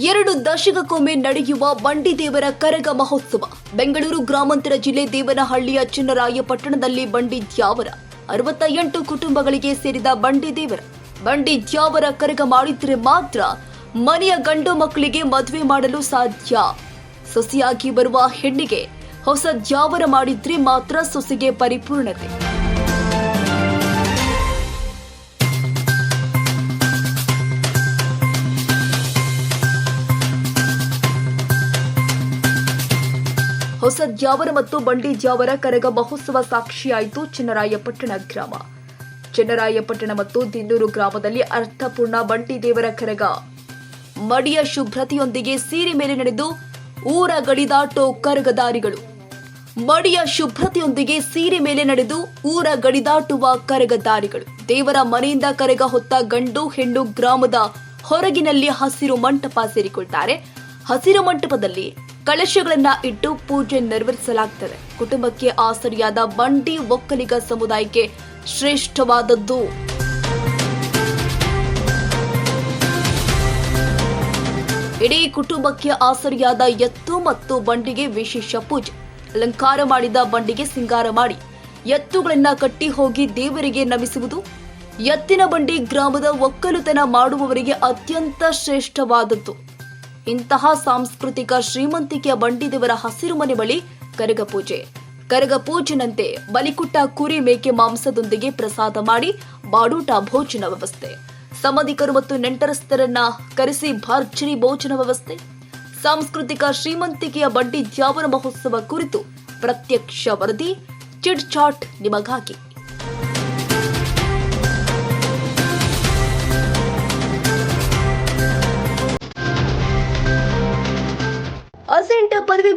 ಎರಡು ದಶಕಕ್ಕೊಮ್ಮೆ ನಡೆಯುವ ಬಂಡಿ ದೇವರ ಕರಗ ಮಹೋತ್ಸವ. ಬೆಂಗಳೂರು ಗ್ರಾಮಾಂತರ ಜಿಲ್ಲೆ ದೇವನಹಳ್ಳಿಯ ಚಿನ್ನರಾಯಪಟ್ಟಣದಲ್ಲಿ ಬಂಡಿ ದ್ಯಾವರ. ಅರವತ್ತ ಎಂಟು ಕುಟುಂಬಗಳಿಗೆ ಸೇರಿದ ಬಂಡಿ ದೇವರ. ಬಂಡಿ ದ್ಯಾವರ ಕರಗ ಮಾಡಿದ್ರೆ ಮಾತ್ರ ಮನೆಯ ಗಂಡು ಮಕ್ಕಳಿಗೆ ಮದುವೆ ಮಾಡಲು ಸಾಧ್ಯ. ಸೊಸೆಯಾಗಿ ಬರುವ ಹೆಣ್ಣಿಗೆ ಹೊಸ ದ್ಯಾವರ ಮಾಡಿದ್ರೆ ಮಾತ್ರ ಸೊಸೆಗೆ ಪರಿಪೂರ್ಣತೆ. ಹೊಸ ಜಾವರ ಮತ್ತು ಬಂಡಿ ಜಾವರ ಕರಗ ಮಹೋತ್ಸವ ಸಾಕ್ಷಿಯಾಯಿತು ಚನ್ನರಾಯಪಟ್ಟಣ ಗ್ರಾಮ. ಚನ್ನರಾಯಪಟ್ಟಣ ಮತ್ತು ದಿನ್ನೂರು ಗ್ರಾಮದಲ್ಲಿ ಅರ್ಥಪೂರ್ಣ ಬಂಡಿ ದೇವರ ಕರಗ. ಮಡಿಯ ಶುಭ್ರತೆಯೊಂದಿಗೆ ಸೀರೆ ಮೇಲೆ ನಡೆದು ಊರ ಗಡಿದಾಟೋ ಕರಗದಾರಿಗಳು. ಮಡಿಯ ಶುಭ್ರತೆಯೊಂದಿಗೆ ಸೀರೆ ಮೇಲೆ ನಡೆದು ಊರ ಗಡಿದಾಟುವ ಕರಗದಾರಿಗಳು. ದೇವರ ಮನೆಯಿಂದ ಕರಗ ಹೊತ್ತ ಗಂಡು ಹೆಣ್ಣು ಗ್ರಾಮದ ಹೊರಗಿನಲ್ಲಿ ಹಸಿರು ಮಂಟಪ ಸೇರಿಕೊಳ್ತಾರೆ. ಹಸಿರು ಮಂಟಪದಲ್ಲಿ ಕಳಶಗಳನ್ನ ಇಟ್ಟು ಪೂಜೆ ನೆರವೇರಿಸಲಾಗ್ತದೆ. ಕುಟುಂಬಕ್ಕೆ ಆಸರಿಯಾದ ಬಂಡಿ ಒಕ್ಕಲಿಗ ಸಮುದಾಯಕ್ಕೆ ಶ್ರೇಷ್ಠವಾದದ್ದು. ಇಡೀ ಕುಟುಂಬಕ್ಕೆ ಆಸರಿಯಾದ ಎತ್ತು ಮತ್ತು ಬಂಡಿಗೆ ವಿಶೇಷ ಪೂಜೆ. ಅಲಂಕಾರ ಮಾಡಿದ ಬಂಡಿಗೆ ಸಿಂಗಾರ ಮಾಡಿ. ಎತ್ತುಗಳನ್ನ ಕಟ್ಟಿ ಹೋಗಿ ದೇವರಿಗೆ ನಮಿಸುವುದು. ಎತ್ತಿನ ಬಂಡಿ ಗ್ರಾಮದ ಒಕ್ಕಲುತನ ಮಾಡುವವರಿಗೆ ಅತ್ಯಂತ ಶ್ರೇಷ್ಠವಾದದ್ದು. ಇಂತಹ ಸಾಂಸ್ಕೃತಿಕ ಶ್ರೀಮಂತಿಕೆಯ ಬಂಡಿದೇವರ ಹಸಿರು ಮನೆ ಬಳಿ ಕರಗ ಪೂಜೆ. ಕರಗ ಪೂಜೆನಂತೆ ಬಲಿಕುಟ್ಟ ಕುರಿ ಮೇಕೆ ಮಾಂಸದೊಂದಿಗೆ ಪ್ರಸಾದ ಮಾಡಿ ಬಾಡೂಟ ಭೋಜನ ವ್ಯವಸ್ಥೆ. ಸಂಬಂಧಿಕರು ಮತ್ತು ನೆಂಟರಸ್ಥರನ್ನ ಕರೆಸಿ ಭರ್ಜರಿ ಭೋಜನ ವ್ಯವಸ್ಥೆ. ಸಾಂಸ್ಕೃತಿಕ ಶ್ರೀಮಂತಿಕೆಯ ಬಂಡಿ ಜಾವರ ಮಹೋತ್ಸವ ಕುರಿತು ಪ್ರತ್ಯಕ್ಷ ವರದಿ. ಚಿಡ್ ಚಾಟ್ ನಿಮಗಾಗಿ.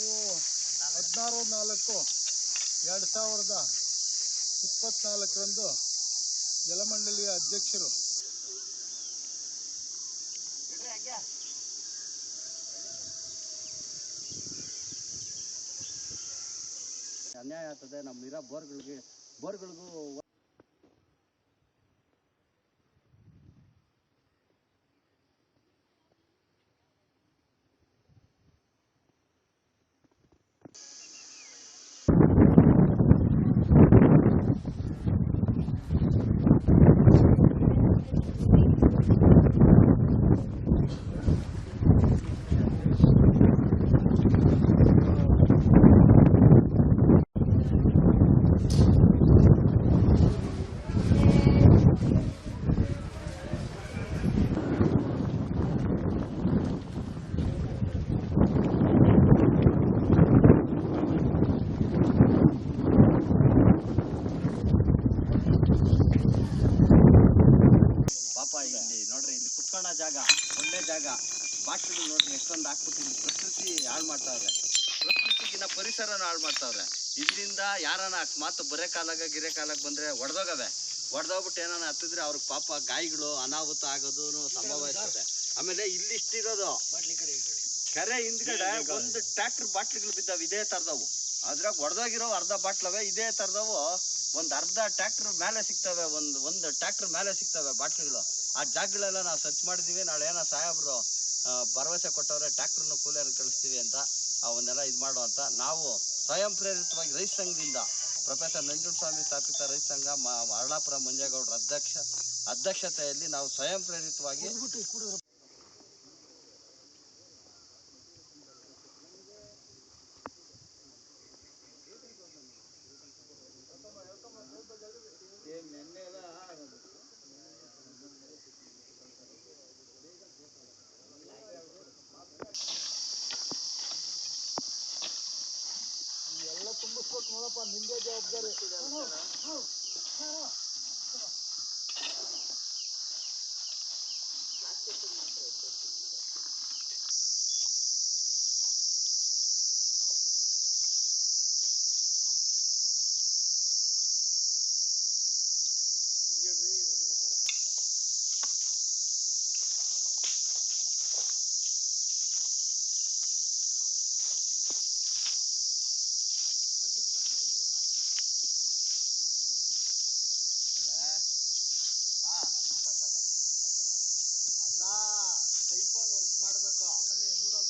ನಾವು ಹದಿನಾರು ನಾಲ್ಕು ಎರಡು ಸಾವಿರದ ಇಪ್ಪತ್ನಾಲ್ಕರಂದು ಜಲಮಂಡಳಿಯ ಅಧ್ಯಕ್ಷರು. ಅನ್ಯಾಯ ಆಗ್ತದೆ ನಮ್ಮ ಇರೋ ಬೋರ್ಗಳಿಗೆ ಬೋರ್ಗಳಿಗೂ ಬಾಟ್ಲಿಗಳು ನೋಡ್ರಿ ಎಷ್ಟೊಂದು ಹಾಕ್ಬಿಟ್ಟಿದ್ವಿ ಪ್ರಕೃತಿ ಹಾಳು ಮಾಡ್ತಾವ್ರೆ. ಪ್ರಕೃತಿಗಿನ ಪರಿಸರನ ಹಾಳು ಮಾಡ್ತಾವ್ರೆ. ಇಲ್ಲಿಂದ ಯಾರನ ಅಕಸ್ಮಾತ್ ಬರೇ ಕಾಲಾಗ ಗಿರೆ ಕಾಲಾಗ ಬಂದ್ರೆ ಒಡೆದೋಗವೆ. ಒಡೆದೋಗ್ಬಿಟ್ಟು ಏನಾನ ಹತ್ತಿದ್ರೆ ಅವ್ರಿಗೆ ಪಾಪ ಗಾಯಿಗಳು ಅನಾಹುತ ಆಗೋದು ಸಂಭವ ಇರ್ತದೆ. ಆಮೇಲೆ ಇಲ್ಲಿ ಕರೆ ಕೆರೆ ಹಿಂದ್ಗಡೆ ಒಂದು ಟ್ರ್ಯಾಕ್ಟರ್ ಬಾಟ್ಲಿಗಳು ಬಿದ್ದಾವೆ ಇದೇ ತರದವು ಅದ್ರಾಗ ಹೊಡೆದೋಗಿರೋ ಅರ್ಧ ಬಾಟ್ಲವೆ, ಇದೇ ತರದವು ಒಂದ್ ಅರ್ಧ ಟ್ರಾಕ್ಟರ್ ಮೇಲೆ ಸಿಗ್ತವೆ, ಒಂದ್, ಒಂದು ಟ್ರಾಕ್ಟರ್ ಮೇಲೆ ಸಿಗ್ತವೆ ಬಾಟ್ಲಿಗಳು. ಆ ಜಾಗಗಳೆಲ್ಲ ನಾವು ಸರ್ಚ್ ಮಾಡಿದೀವಿ, ನಾಳೆ ಏನೋ ಸಾಹೇಬ್ರು ಭರವಸೆ ಕೊಟ್ಟವ್ರೆ ಟ್ರ್ಯಾಕ್ಟರ್ನ ಕೂಲಿಯರ್ ಕಳಿಸ್ತೀವಿ ಅಂತ ಅವನ್ನೆಲ್ಲ ಇದು ಮಾಡೋ ಅಂತ ನಾವು ಸ್ವಯಂ ಪ್ರೇರಿತವಾಗಿ ರೈತ ಸಂಘದಿಂದ ಪ್ರೊಫೆಸರ್ ನಂಜುಂಡಸ್ವಾಮಿ ಸ್ಥಾಪಿತ ರೈತ ಸಂಘ, ಮ- ಅರಳಾಪುರ ಮಂಜೇಗೌಡರ ಅಧ್ಯಕ್ಷ, ಅಧ್ಯಕ್ಷತೆಯಲ್ಲಿ ನಾವು ಸ್ವಯಂ ಪ್ರೇರಿತವಾಗಿ ನೋಡಪ್ಪ ನಿಂದೇ ಜವಾಬ್ದಾರಿ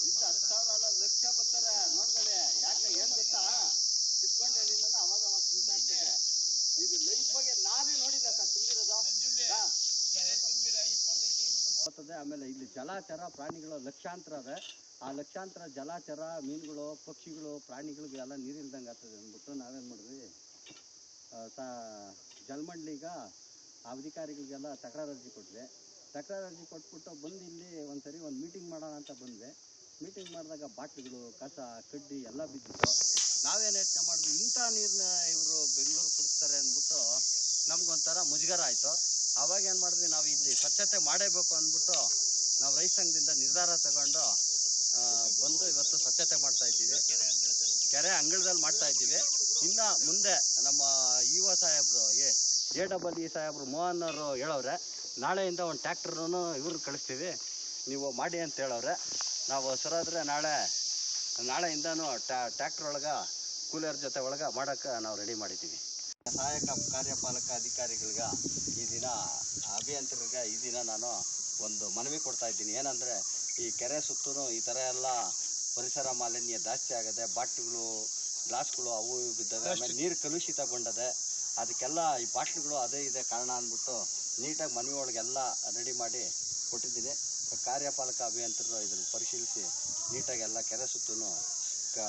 ಇಲ್ಲ ಹತ್ತು ಸಾವಿರ ಅಲ್ಲ ಲಕ್ಷ ಬರ್ತಾರೆ ನೋಡ್ಕೊಳ್ಳಿ ಯಾಕೆ ಏನ್ ಗೊತ್ತಾ? ಚಿತ್ಕೊಂಡ್ ಹೇಳಿದ್ನಲ್ಲ ಅವಾಗ ಅವಾಗ ಇರ್ತಾರೆ ಇದು ಲೈಫ್ ಬಗ್ಗೆ ನಾನೇ ನೋಡಿಲ್ಲ ಸರ್ ತುಂಬಿರೋದು. ಬರ್ತದೆ. ಆಮೇಲೆ ಇಲ್ಲಿ ಜಲಾಚರ ಪ್ರಾಣಿಗಳು ಲಕ್ಷಾಂತರ ಅದೆ. ಆ ಲಕ್ಷಾಂತರ ಜಲಾಚರ ಮೀನುಗಳು ಪಕ್ಷಿಗಳು ಪ್ರಾಣಿಗಳಿಗೆಲ್ಲ ನೀರಿಲ್ದಂಗೆ ಆಗ್ತದೆ ಅಂದ್ಬಿಟ್ಟು ನಾವೇನ್ ಮಾಡಿದ್ವಿ? ಆ, ಸ ಜಲಮಂಡ್ಲಿಗ ಆ ಅಧಿಕಾರಿಗಳಿಗೆಲ್ಲ ತಕರಾರು ಅರ್ಜಿ ಕೊಟ್ವಿ. ತಕರಾರು ಅರ್ಜಿ ಕೊಟ್ಬಿಟ್ಟು ಬಂದು ಇಲ್ಲಿ ಒಂದ್ಸರಿ ಒಂದು ಮೀಟಿಂಗ್ ಮಾಡೋಣ ಅಂತ ಬಂದೆ ಮೀಟಿಂಗ್ ಮಾಡಿದಾಗ ಬಾಟ್ಲಿಗಳು, ಕಸ, ಕಡ್ಡಿ ಎಲ್ಲ ಬಿದ್ದಿತ್ತು. ನಾವೇನು ಯೋಚನೆ ಮಾಡಿದ್ವಿ, ಇಂಥ ನೀರನ್ನ ಇವರು ಬೆಂಗಳೂರು ಕುಡಿಸ್ತಾರೆ ಅಂದ್ಬಿಟ್ಟು ನಮಗೊಂಥರ ಮುಜುಗರ ಆಯಿತು. ಆವಾಗ ಏನು ಮಾಡಿದ್ವಿ, ನಾವು ಇಲ್ಲಿ ಸ್ವಚ್ಛತೆ ಮಾಡೇಬೇಕು ಅಂದ್ಬಿಟ್ಟು ನಾವು ರೈತ ಸಂಘದಿಂದ ನಿರ್ಧಾರ ತಗೊಂಡು ಬಂದು ಇವತ್ತು ಸ್ವಚ್ಛತೆ ಮಾಡ್ತಾ ಇದ್ದೀವಿ. ಕೆರೆ ಅಂಗಳದಲ್ಲಿ ಮಾಡ್ತಾ ಇದ್ದೀವಿ. ಇನ್ನ ಮುಂದೆ ನಮ್ಮ ಇ ಒ ಸಾಹೇಬರು, ಎ ಎ ಡಬಲ್ ಇ ಸಾಹೇಬ್ರು ಮೋಹನ್ ಅವರು ಹೇಳವ್ರೆ, ನಾಳೆಯಿಂದ ಒಂದು ಟ್ಯಾಕ್ಟರ್ನು ಇವ್ರು ಕಳಿಸ್ತೀವಿ. ನೀವು ಮಾಡಿ ಅಂತ ಹೇಳವ್ರೆ. ನಾವು ಸರಾದ್ರೆ ನಾಳೆ ನಾಳೆಯಿಂದನೂ ಟ್ಯಾಕ್ಟ್ರ್ ಒಳಗೆ ಕೂಲಿಯರ್ ಜೊತೆ ಒಳಗೆ ಮಾಡೋಕ್ಕೆ ನಾವು ರೆಡಿ ಮಾಡಿದ್ದೀವಿ. ಸಹಾಯಕ ಕಾರ್ಯಪಾಲಕ ಅಧಿಕಾರಿಗಳಿಗೆ ಈ ದಿನ ಅಭಿಯಂತರಿಗೆ ಈ ದಿನ ನಾನು ಒಂದು ಮನವಿ ಕೊಡ್ತಾ ಇದ್ದೀನಿ. ಏನಂದರೆ ಈ ಕೆರೆ ಸುತ್ತೂ ಈ ಥರ ಎಲ್ಲ ಪರಿಸರ ಮಾಲಿನ್ಯ ಜಾಸ್ತಿ ಆಗದೆ ಬಾಟ್ಲಿಗಳು ಗ್ಲಾಸ್ಗಳು ಅವು ಇವು ಬಿದ್ದವೆ. ಆಮೇಲೆ ನೀರು ಕಲುಷಿತಗೊಂಡದೆ ಅದಕ್ಕೆಲ್ಲ ಈ ಬಾಟ್ಲಿಗಳು ಅದೇ ಇದೆ ಕಾರಣ ಅಂದ್ಬಿಟ್ಟು ನೀಟಾಗಿ ಮನವಿ ಒಳಗೆಲ್ಲ ರೆಡಿ ಮಾಡಿ ಕೊಟ್ಟಿದ್ದೀನಿ. ಕಾರ್ಯಪಾಲಕ ಅಭಿಯಂತರರು ಇದನ್ನು ಪರಿಶೀಲಿಸಿ ನೀಟಾಗಿ ಎಲ್ಲ ಕೆರೆ ಸುತ್ತೂ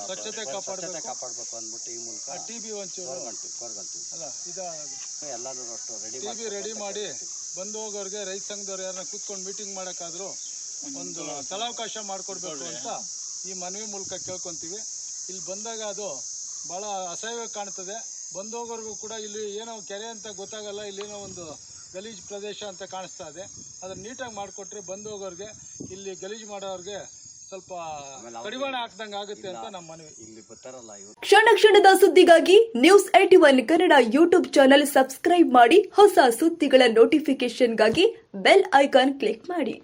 ಸ್ವಚ್ಛತೆ ಸ್ವಚ್ಛತೆ ಕಾಪಾಡ್ಬೇಕು. ಅಂದ್ಬಿಟ್ಟು ಈ ಮೂಲಕ ಟಿ ಬಿ ಒಂಚೂರು ಕೋರ್ಗಂತೀವಿ ಅಲ್ಲ ಇದ ಎಲ್ಲರೂ ಅಷ್ಟು ರೆಡಿ ಟಿ ಬಿ ರೆಡಿ ಮಾಡಿ ಬಂದು ಹೋಗೋರಿಗೆ ರೈತ ಸಂಘದವ್ರು ಯಾರನ್ನ ಕೂತ್ಕೊಂಡು ಮೀಟಿಂಗ್ ಮಾಡೋಕ್ಕಾದ್ರೂ ಒಂದು ಸ್ಥಳಾವಕಾಶ ಮಾಡಿಕೊಡ್ಬೇಕು ಅಂತ ಈ ಮನವಿ ಮೂಲಕ ಕೇಳ್ಕೊಂತೀವಿ. ಇಲ್ಲಿ ಬಂದಾಗ ಅದು ಭಾಳ ಅಸಹ್ಯವಾಗಿ ಕಾಣ್ತದೆ. ಬಂದು ಹೋಗೋರ್ಗೂ ಕೂಡ ಇಲ್ಲಿ ಏನೋ ಕೆರೆ ಅಂತ ಗೊತ್ತಾಗಲ್ಲ ಇಲ್ಲೇನೋ ಒಂದು ಗಲೀಜು ಪ್ರದೇಶ ಅಂತ ಕಾಣಿಸ್ತಾ ಇದೆ. ಅದನ್ನ ನೀಟಾಗಿ ಮಾಡಿಕೊಟ್ರೆ ಬಂದು ಹೋಗೋರಿಗೆ ಇಲ್ಲಿ ಗಲೀಜು ಮಾಡೋರಿಗೆ ಸ್ವಲ್ಪ ಕಡಿವಾಣ ಹಾಕ್ದಂಗೆ ಆಗುತ್ತೆ ಅಂತ ನಮ್ಮ ಮನವಿ. ಇಲ್ಲಿ ಬರ್ತಾರಲ್ಲ ಕ್ಷಣ ಕ್ಷಣದ ಸುದ್ದಿಗಾಗಿ news eighty one Kannada YouTube channel subscribe ಮಾಡಿ ಹೊಸ ಸುದ್ದಿಗಳ ನೋಟಿಫಿಕೇಶನ್ಗಾಗಿ ಬೆಲ್ ಐಕಾನ್ ಕ್ಲಿಕ್ ಮಾಡಿ.